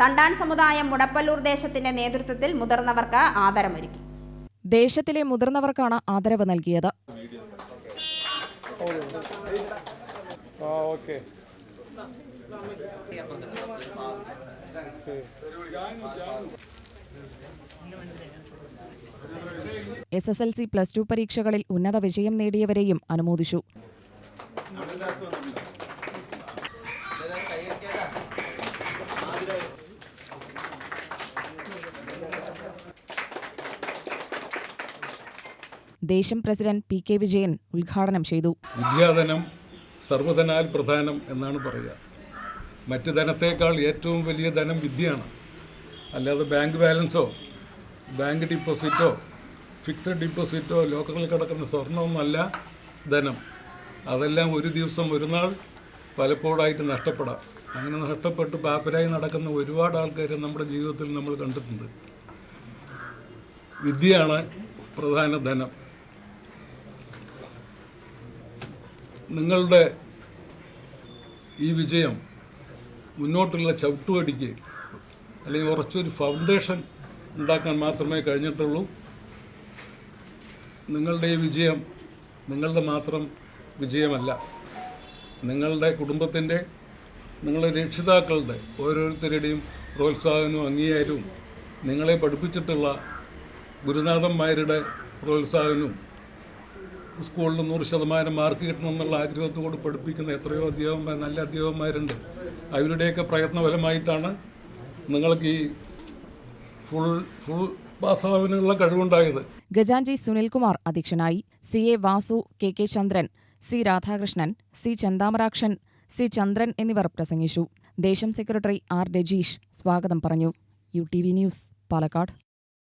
തണ്ടാൻ സമുദായം മുടപ്പല്ലൂർ ദേശത്തിന്റെ നേതൃത്വത്തിൽ മുതിർന്നവർക്ക് ആദരമൊരുക്കി. ദേശത്തിലെ മുതിർന്നവർക്കാണ് ആദരവ് നൽകിയത്. S S L C plus two പരീക്ഷകളിൽ ഉന്നത വിജയം നേടിയവരെയും അനുമോദിച്ചു. ദേശം പ്രസിഡന്റ് പി കെ വിജയൻ ഉദ്ഘാടനം ചെയ്തു. വിദ്യാധനം സർവധനാൽ പ്രധാനം എന്നാണ് പറയുക. മറ്റ് ധനത്തേക്കാൾ ഏറ്റവും വലിയ ധനം വിദ്യയാണ്. അല്ലാതെ ബാങ്ക് ബാലൻസോ ബാങ്ക് ഡിപ്പോസിറ്റോ ഫിക്സഡ് ഡിപ്പോസിറ്റോ ലോക്കറിൽ കിടക്കുന്ന സ്വർണമൊന്നല്ല ധനം. അതെല്ലാം ഒരു ദിവസം ഒരു നാൾ പലപ്പോഴായിട്ട് നഷ്ടപ്പെടാം. അങ്ങനെ നഷ്ടപ്പെട്ട് പാപ്പരായി നടക്കുന്ന ഒരുപാട് ആൾക്കാരെ നമ്മുടെ ജീവിതത്തിൽ നമ്മൾ കണ്ടിട്ടുണ്ട്. വിദ്യയാണ് പ്രധാന ധനം. നിങ്ങളുടെ ഈ വിജയം മുന്നോട്ടുള്ള ചവിട്ടുപടിക്ക് അല്ലെങ്കിൽ കുറച്ചൊരു ഫൗണ്ടേഷൻ ഉണ്ടാക്കാൻ മാത്രമേ കഴിഞ്ഞിട്ടുള്ളൂ. നിങ്ങളുടെ ഈ വിജയം നിങ്ങളുടെ മാത്രം വിജയമല്ല. നിങ്ങളുടെ കുടുംബത്തിന്റെ നിങ്ങളുടെ രക്ഷിതാക്കളുടെ ഓരോരുത്തരുടെയും പ്രോത്സാഹനവും അംഗീകാരവും നിങ്ങളെ പഠിപ്പിച്ചിട്ടുള്ള ഗുരുനാഥന്മാരുടെ പ്രോത്സാഹനവും സ്കൂളിൽ നൂറ് ശതമാനം മാർക്ക് കിട്ടണം എന്നുള്ള ആഗ്രഹത്തോട് പഠിപ്പിക്കുന്ന എത്രയോ അധ്യാപകന്മാർ നല്ല അധ്യാപകന്മാരുണ്ട്. അവരുടെയൊക്കെ പ്രയത്നഫലമായിട്ടാണ് നിങ്ങൾക്ക് ഈ ഫുൾ ഫുൾ പാസ്സാവാനുള്ള കഴിവുണ്ടായത്. ഗജാൻജി സുനിൽകുമാർ അധ്യക്ഷനായി. C A Vasu K K Chandran C Radhakrishnan C Chanthamarakshan C Chandran എന്നിവർ പ്രസംഗിച്ചു. ദേശം സെക്രട്ടറി ആർ രജീഷ് സ്വാഗതം പറഞ്ഞു. U T V news Palakkad.